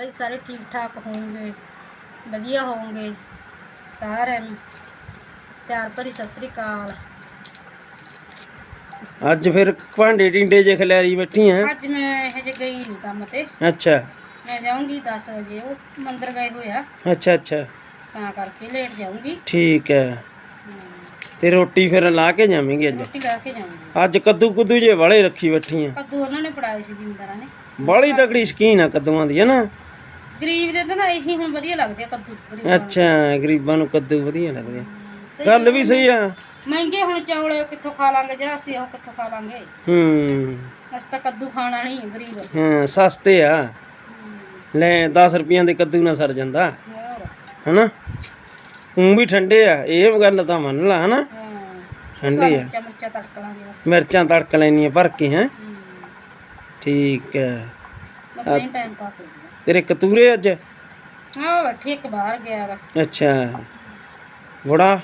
ਬਈ ਸਾਰੇ ਠੀਕ ਠਾਕ ਹੋਵੋਗੇ ਵਧੀਆ ਹੋਵੋਗੇ ਸਾਰਿਆਂ ਨੂੰ। ਪਿਆਰ ਭਰੀ ਸਤਿ ਸ੍ਰੀ ਅਕਾਲ। ਅੱਜ ਫਿਰ ਭਾਂਡੇ ਟਿੰਡੇ ਜੇ ਖਿਲਾਰੀ ਬੈਠੀ ਆ। ਅੱਜ ਮੈਂ ਇਹ ਜੇ ਗਈ ਨਹੀਂ ਕੰਮ ਤੇ। ਅੱਛਾ। ਮੈਂ ਜਾਊਂਗੀ 10 ਵਜੇ ਉਹ ਮੰਦਰ ਗਏ ਹੋਇਆ ਅੱਛਾ ਅੱਛਾ। ਤਾਂ ਕਰਕੇ ਲੇਟ ਜਾਊਂਗੀ। ਠੀਕ ਹੈ। ਤੇ ਰੋਟੀ ਫਿਰ ਲਾ ਕੇ ਜਾਵੇਂਗੀ ਅੱਜ? ਰੋਟੀ ਲੈ ਕੇ ਜਾਊਂਗੀ। ਅੱਜ ਕੱਦੂ ਕੁੱਦੂ ਜੇ ਵਾਲੇ ਰੱਖੀ ਬੈਠੀ ਆ। ਕੱਦੂ ਉਹਨਾਂ ਨੇ ਪੜਾਏ ਸੀ ਜ਼ਿਮੀਂਦਾਰਾਂ ਨੇ। ਬਾਲੀ ਤਕੜੀ ਸ਼ਕੀਨ ਆ ਕੱਦੂਆਂ ਦੀ ਹੈ ਨਾ? ਗਰੀਬ ਦੇ ਤਾਂ ਨਾ ਇਹੀ ਹੁਣ ਵਧੀਆ ਲੱਗਦੇ ਆ ਕੱਦੂ ਗਰੀਬਾਂ ਨੂੰ। ਅੱਛਾ ਗਰੀਬਾਂ ਨੂੰ ਕੱਦੂ ਵਧੀਆ ਲੱਗਦੇ ਆ। ਗੱਲ ਵੀ ਸਹੀ ਆ। ਮਹਿੰਗੇ ਹੁਣ ਚੌਲ ਕਿੱਥੋਂ ਖਾ ਲਾਂਗੇ ਜਾਂ ਅਸੀਂ ਉਹ ਕਿੱਥੋਂ ਖਾ ਲਾਂਗੇ? ਹੂੰ। ਅਸੀਂ ਤਾਂ ਕੱਦੂ ਖਾਣਾ ਨਹੀਂ ਗਰੀਬ। ਹਾਂ ਸਸਤੇ ਆ। ਲੈ 10 ਰੁਪਈਆਂ ਦੇ ਕੱਦੂ ਨਾਲ ਸਰ ਜਾਂਦਾ। ਹੋਰ? ਹਨਾ? ਉਹ ਵੀ ਠੰਡੇ ਆ ਇਹ ਗੱਲ ਤਾਂ ਮੰਨ ਲਾ ਹਨਾ? ਹਾਂ। ਠੰਡੇ ਆ। ਮਿਰਚਾਂ ਤੜਕ ਲਾਂਗੇ ਬਸ। ਮਿਰਚਾਂ ਤੜਕ ਲੈਣੀਆਂ ਭਰ ਕੇ ਹੈ? ਹਮ, ਠੀਕ ਹੈ ਬਸ ਇਹ ਟਾਈਮ ਪਾਸ ਹੋ ਗਿਆ। ਤੇਰੇ ਕਤੂਰੇ ਅੱਜ? ਹਾਂ ਬੈਠੀ ਇੱਕ ਬਾਹਰ ਗਿਆ ਵਾ। ਅੱਛਾ। ਬੜਾ?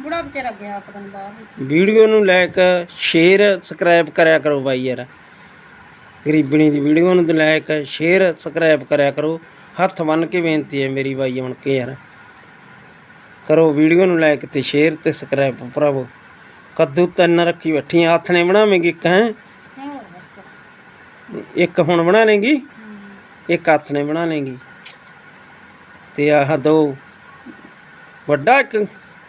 ਬੁੜਾ ਵਿਚਾਰਾ ਗਿਆ ਪਤਾ ਨੀ ਬਾਹਰ। ਵੀਡੀਓ ਨੂੰ ਲਾਇਕ ਸ਼ੇਅਰ ਸਬਸਕ੍ਰਾਈਬ ਕਰਿਆ ਕਰੋ ਬਾਈ ਯਾਰ। ਗਰੀਬਣੀ ਦੀ ਵੀਡੀਓ ਨੂੰ ਲਾਇਕ ਸ਼ੇਅਰ ਸਬਸਕ੍ਰਾਈਬ ਕਰਿਆ ਕਰੋ। ਹੱਥ ਬੰਨ ਕੇ ਬੇਨਤੀ ਹੈ ਮੇਰੀ ਬਾਈ ਬਣ ਕੇ ਯਾਰ। ਕਰੋ ਵੀਡੀਓ ਨੂੰ ਲਾਇਕ ਤੇ ਸ਼ੇਅਰ ਤੇ ਸਬਸਕ੍ਰਾਈਬ ਭਰਾਵੋ। ਕੱਦੂ ਤਿੰਨ ਰੱਖੀ ਬੈਠੀਆਂ ਹੱਥ ਨੇ ਬਣਾਵੇਂਗੀ ਇੱਕ ਹੈ? ਇੱਕ ਹੁਣ ਬਣਾ ਲੇਗੀ ਇੱਕ ਹੱਥ ਨੇ ਬਣਾ ਲੇਗੀ ਤੇ ਆਹ ਦੋ। ਵੱਡਾ ਇੱਕ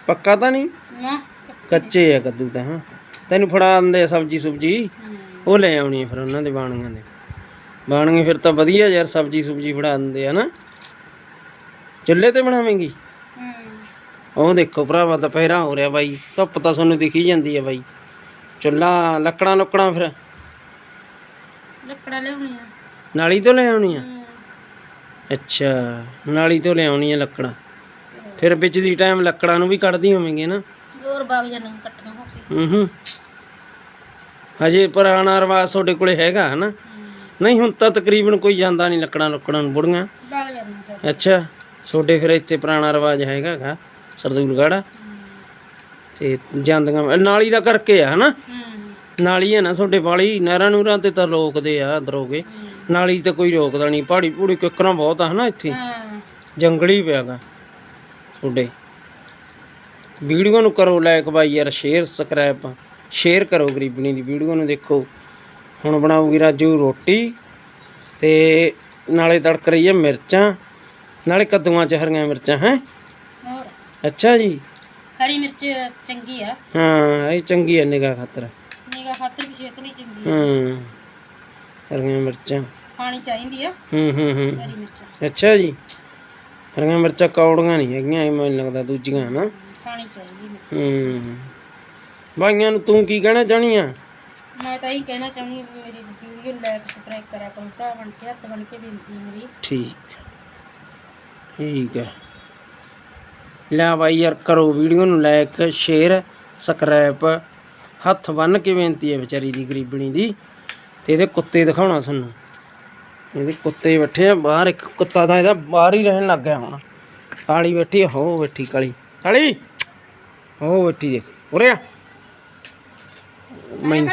ਪੱਕਾ ਤਾਂ ਨਹੀਂ? ਨਾ। ਕੱਚੇ ਆ ਕੱਦੂ ਤਾਂ ਹਾਂ। ਤੈਨੂੰ ਫੜਾ ਦਿੰਦੇ ਸਬਜੀ ਸੁਬਜੀ। ਉਹ ਲੈ ਆਉਣੀ ਫਿਰ ਉਹਨਾਂ ਦੇ ਬਾਣੀਆਂ ਦੇ। ਬਾਣੀਆਂ ਫਿਰ ਤਾਂ ਵਧੀਆ ਯਾਰ ਸਬਜੀ ਸੁਬਜੀ ਫੜਾ ਦਿੰਦੇ ਆ ਨਾ। ਚੁੱਲ੍ਹੇ ਤੇ ਬਣਾਵੇਂਗੀ? ਉਹ ਦੇਖੋ ਭਰਾਵਾ ਦੁਪਹਿਰਾ ਹੋ ਰਿਹਾ ਬਾਈ। ਧੁੱਪ ਤਾਂ ਤੁਹਾਨੂੰ ਦਿਖੀ ਜਾਂਦੀ ਹੈ ਬਾਈ। ਚੁੱਲ੍ਹਾ ਲੱਕੜਾਂ ਲੁੱਕੜਾਂ ਫਿਰ। ਲੱਕੜਾਂ ਲਿਆਉਣੀਆਂ। ਨਾਲੀ ਤੋਂ ਲੈ ਆਉਣੀ ਆ? ਅੱਛਾ ਨਾਲੀ ਤੋਂ ਲੈ ਆਉਣੀ ਆ ਲੱਕੜਾਂ। ਫਿਰ ਵਿੱਚ ਦੀ ਟਾਈਮ ਲੱਕੜਾਂ ਨੂੰ ਵੀ ਕੱਢਦੀ ਹੋਵੇਂਗੇ ਨਾ? ਹੋਰ ਬਾਗ ਜਾਨਾਂ ਕੱਟਣਾ ਹੋ ਕੇ ਹੂੰ ਹੂੰ। ਹਜੇ ਪੁਰਾਣਾ ਰਿਵਾਜ ਤੁਹਾਡੇ ਕੋਲੇ ਹੈਗਾ ਹਨਾ? ਨਹੀਂ ਹੁਣ ਤਾਂ ਤਕਰੀਬਨ ਕੋਈ ਜਾਂਦਾ ਨਹੀਂ ਲੱਕੜਾਂ ਲੁੱਕੜਾਂ ਨੂੰ ਬੁੜੀਆਂ। ਅੱਛਾ ਤੁਹਾਡੇ ਫਿਰ ਇੱਥੇ ਪੁਰਾਣਾ ਰਿਵਾਜ ਹੈਗਾ ਗਾ ਸਰਦੂਲਗੜ੍ਹ। ਤੇ ਜਾਂਦੀਆਂ ਨਾਲੀ ਦਾ ਕਰਕੇ ਆ ਹਨਾ? ਨਾਲੀ ਹੈ ਨਾ ਤੁਹਾਡੇ ਵਾਲੀ ਨਹਿਰਾਂ ਨੂਰਾਂ ਤੇ ਤਾਂ ਰੋਕਦੇ ਆ ਦਰੋਗੇ ਨਾਲੀ ਤੇ ਕੋਈ ਰੋਕਦਾ ਨਹੀਂ ਪਹਾੜੀ ਪੂੜੀ ਕਿੱਕਰਾਂ ਬਹੁਤ ਆ ਹਨਾ ਇੱਥੇ। ਜੰਗਲੀ ਪਿਆਗਾ ਤੁਹਾਡੇ। ਵੀਡੀਓ ਨੂੰ ਕਰੋ ਲਾਇਕ ਬਾਈ ਯਾਰ ਸ਼ੇਅਰ ਸਬਸਕ੍ਰਾਈਬ ਸ਼ੇਅਰ ਕਰੋ ਗਰੀਬਣੀ ਦੀ ਵੀਡੀਓ ਨੂੰ ਦੇਖੋ। ਹੁਣ ਬਣਾਉਗੀ ਰਾਜੂ ਰੋਟੀ ਤੇ ਨਾਲੇ ਤੜਕ ਰਹੀ ਹੈ ਮਿਰਚਾਂ ਨਾਲੇ ਕੱਦੂਆਂ ਚ ਹਰੀਆਂ ਮਿਰਚਾਂ ਹੈ? ਅੱਛਾ ਜੀ। ਹਰੀ ਮਿਰਚ ਚੰਗੀ ਆ। ਹਾਂ ਇਹ ਚੰਗੀ ਹੈ ਨਿਗਾਹ ਖਾਤਰ। ਨਿਗਾ ਖਾਤਰ ਵੀ ਸਿਹਤ ਲਈ ਚੰਗੀ ਆ। ਹਾਂ। ਹਰੀਆਂ ਮਿਰਚਾਂ। ਖਾਣੀ ਚਾਹੀਦੀ ਆ। ਹੂੰ ਹੂੰ ਹੂੰ। ਹਰੀ ਮਿਰਚ। ਅੱਛਾ ਜੀ। ਹਰੀਆਂ ਮਿਰਚਾਂ ਕੌੜੀਆਂ ਨਹੀਂ ਹੈਗੀਆਂ ਇਹ ਮੈਨੂੰ ਲੱਗਦਾ ਦੂਜੀਆਂ ਨਾ। ਖਾਣੀ ਚਾਹੀਦੀ ਮਿਰਚ। ਹੂੰ। ਭਾਈਆਂ ਨੂੰ ਤੂੰ ਕੀ ਕਹਿਣਾ ਚਾਹਣੀ ਆ? ਮੈਂ ਤਾਂ ਇਹ ਕਹਿਣਾ ਚਾਹੁੰਦੀ ਹਾਂ ਵੀ ਮੇਰੀ ਵੀਡੀਓ ਲਾਈਕ ਸਬਸਕ੍ਰਾਈਬ ਕਰਿਆ ਕਰੋ। ਭਰਾ ਬਣ ਕੇ ਹੱਥ ਬਣ ਕੇ ਬੇਨਤੀ ਹੈ ਮੇਰੀ। ਠੀਕ ਠੀਕ ਹੈ ਲੈ ਬਾਈ ਯਾਰ ਕਰੋ ਵੀਡੀਓ ਨੂੰ ਲਾਇਕ ਸ਼ੇਅਰ ਸਬਸਕ੍ਰਾਈਬ ਹੱਥ ਬੰਨ ਕੇ ਬੇਨਤੀ ਹੈ ਵਿਚਾਰੀ ਦੀ ਗਰੀਬਣੀ ਦੀ। ਤੇ ਇਹਦੇ ਕੁੱਤੇ ਦਿਖਾਉਣਾ ਤੁਹਾਨੂੰ। ਇਹਦੇ ਕੁੱਤੇ ਬੈਠੇ ਆ ਬਾਹਰ ਇੱਕ ਕੁੱਤਾ ਤਾਂ ਇਹਦਾ ਬਾਹਰ ਹੀ ਰਹਿਣ ਲੱਗ ਗਿਆ ਹੁਣ। ਕਾਲੀ ਬੈਠੀ ਹੋ ਬੈਠੀ ਕਾਲੀ। ਕਾਲੀ! ਹੋ ਬੈਠੀ ਦੇਖ ਉਰੇ ਆ। ਮੈਂ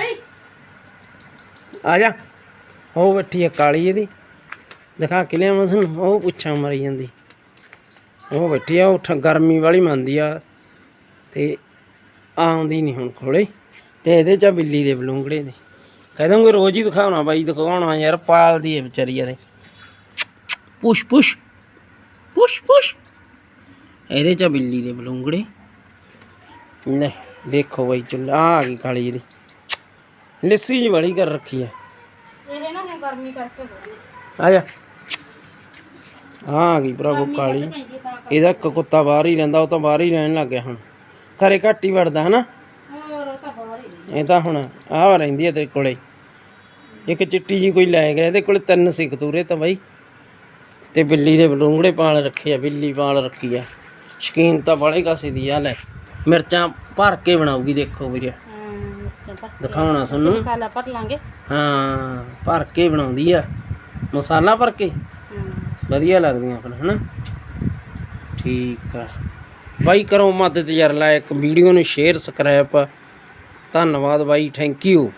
ਆ ਜਾ। ਉਹ ਬੈਠੀ ਆ ਕਾਲੀ ਇਹਦੀ। ਦਿਖਾ ਕੇ ਲਿਆਵਾਂ ਤੁਹਾਨੂੰ? ਉਹ ਪੁੱਛਾਂ ਮਰੀ ਜਾਂਦੀ। ਉਹ ਬੈਠੀ ਆ ਉਹ ਗਰਮੀ ਵਾਲੀ ਮੰਨਦੀ ਆ। ਤੇ ਆਉਂਦੀ ਨਹੀਂ ਹੁਣ ਕੋਲੇ। ਤੇ ਇਹਦੇ ਚ ਬਿੱਲੀ ਦੇ ਬਲੂੰਗੜੇ ਦੇ। ਕਹਿ ਦਾਂਗੇ ਰੋਜ਼ ਹੀ ਦਿਖਾਉਣਾ ਬਾਈ ਦਿਖਾਉਣਾ ਯਾਰ ਪਾਲਦੀ ਹੈ ਵਿਚਾਰੀ ਇਹਦੇ। ਪੁਸ਼ ਪੁਸ਼ ਪੁਸ਼ ਪੁਸ਼। ਇਹਦੇ ਚ ਬਿੱਲੀ ਦੇ ਬਲੂੰਗੜੇ। ਲੈ ਦੇਖੋ ਬਾਈ ਆਹ ਆ ਗਈ ਕਾਲੀ ਇਹਦੀ ਲੱਸੀ ਜੀ ਬੜੀ ਕਰ ਰੱਖੀ ਆ। ਇਹ ਨਾ ਹੁਣ ਗਰਮੀ ਕਰਕੇ ਹੋ ਆ ਜਾ। ਆ ਗਈ ਭਰਾਵੋ ਕਾਲੀ। ਇਹਦਾ ਕੁੱਤਾ ਬਾਹਰ ਹੀ ਰਹਿੰਦਾ ਉਹ ਤਾਂ ਬਾਹਰ ਹੀ ਰਹਿਣ ਲੱਗ ਗਿਆ ਹੁਣ। ਘਰੇ ਘੱਟ ਹੀ ਵੜਦਾ ਹਨਾ ਹੋਰ ਉਹ ਤਾਂ ਬਾਹਰ ਹੀ ਇਹ ਤਾਂ ਹੁਣ ਆਹ ਰਹਿੰਦੀ ਹੈ ਤੇਰੇ ਕੋਲੇ। ਇੱਕ ਚਿੱਟੀ ਜੀ ਕੋਈ ਲੈ ਗਿਆ ਇਹਦੇ ਕੋਲੇ ਤਿੰਨ ਸੀ ਕਤੂਰੇ ਤਾਂ ਬਾਈ। ਤੇ ਬਿੱਲੀ ਦੇ ਬਲੂੰਗੜੇ ਪਾਲ ਰੱਖੇ ਆ ਬਿੱਲੀ ਪਾਲ ਰੱਖੀ ਆ। ਸ਼ਕੀਨ ਤਾਂ ਬਾਲੇ ਕਾਸੇ ਦੀ ਆ ਲੈ। ਮਿਰਚਾਂ ਭਰ ਕੇ ਬਣਾਉਗੀ ਦੇਖੋ ਵੀਰੇ। ਹਾਂ ਮਿਰਚਾਂ ਪਾ ਦਿਖਾਉਣਾ ਤੁਹਾਨੂੰ। ਮਸਾਲਾ ਭਰ ਲਾਂਗੇ। ਹਾਂ ਭਰ ਕੇ ਬਣਾਉਂਦੀ ਆ। ਮਸਾਲਾ ਭਰ ਕੇ? ਵਧੀਆ ਲੱਗਦੀਆਂ ਫਿਰ ਹਨਾ? ਠੀਕ ਆ। ਬਾਈ ਕਰੋ ਮਦਦ ਯਾਰ ਲਾਇਕ ਵੀਡੀਓ ਨੂੰ ਸ਼ੇਅਰ ਸਬਸਕ੍ਰਾਈਬ ਧੰਨਵਾਦ ਬਾਈ ਥੈਂਕ ਯੂ